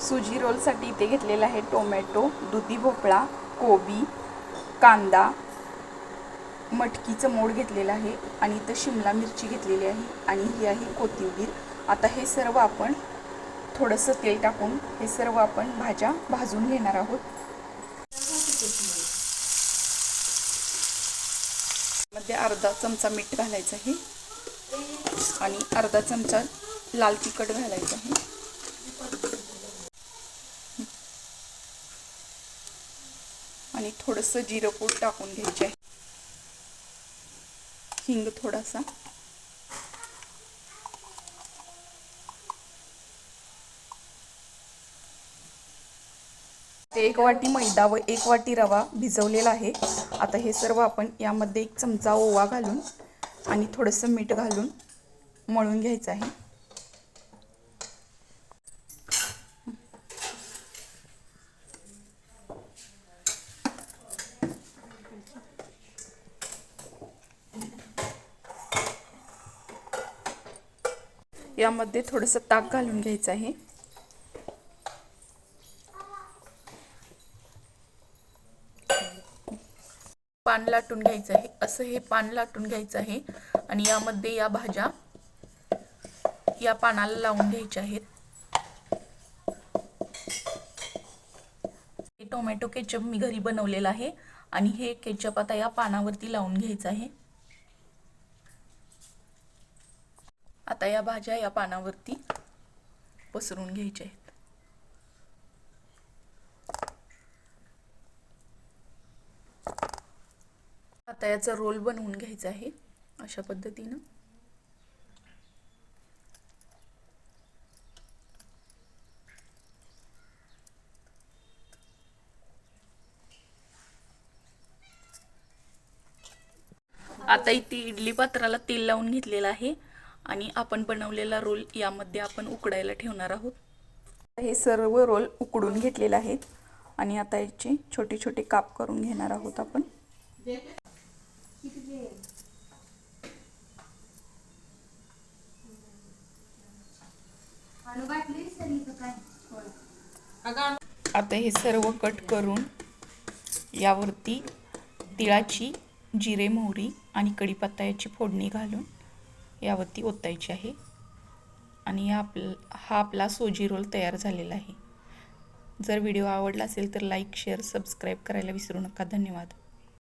सुजी रोलसाठी इथे घेतलेला आहे टोमॅटो दुधी भोपळा कोबी कांदा. मटकीचं मोड घेतलेलं आहे आणि इथं शिमला मिरची घेतलेली आहे आणि ही आहे कोथिंबीर. आता हे सर्व आपण थोडंसं तेल टाकून हे सर्व आपण भाज्या भाजून घेणार आहोत. मध्ये अर्धा चमचा मीठ घालायचं आहे आणि अर्धा चमचा लाल तिखट घालायचं आहे. आणि थोडंसं जिरं पूड टाकून घ्यायचे आहे. हिंग थोडासा. ते एक वाटी मैदा व एक वाटी रवा भिजवलेला आहे. आता हे सर्व आपण यामध्ये एक चमचा ओवा घालून आणि थोडंसं मीठ घालून मळून घ्यायचं आहे. यामध्ये थोडंसं ताक घालून घ्यायचं आहे. पान लाटून घ्यायचं आहे. असं हे पान लाटून घ्यायचं आहे. आणि यामध्ये या भाज्या या पानाला लावून घ्यायच्या आहेत. हे टोमॅटो केचप मी घरी बनवलेलं आहे. आणि हे केचप आता या पानावरती लावून घ्यायचं आहे. आता या भाज्या या पानावरती पसरून घ्यायच्या आहेत. आता याचा रोल बनवून घ्यायचा आहे अशा पद्धतीनं. आता इथे इडली पात्राला तेल लावून घेतलेलं आहे. आणि आपण बनवलेला रोल यामध्ये आपण उकडायला ठेवणार आहोत. हे सर्व रोल उकडून घेतलेले आहेत आणि आता याचे छोटे छोटे काप करून घेणार आहोत आपण. आता हे सर्व कट करून यावरती तिळाची जिरे मोहरी आणि कढीपत्ता याची फोडणी घालून यावरती ओतायची आहे. आणि हा आप हा आपला सोजी रोल तयार झालेला आहे. जर व्हिडिओ आवडला असेल तर लाईक शेअर सबस्क्राईब करायला विसरू नका. धन्यवाद.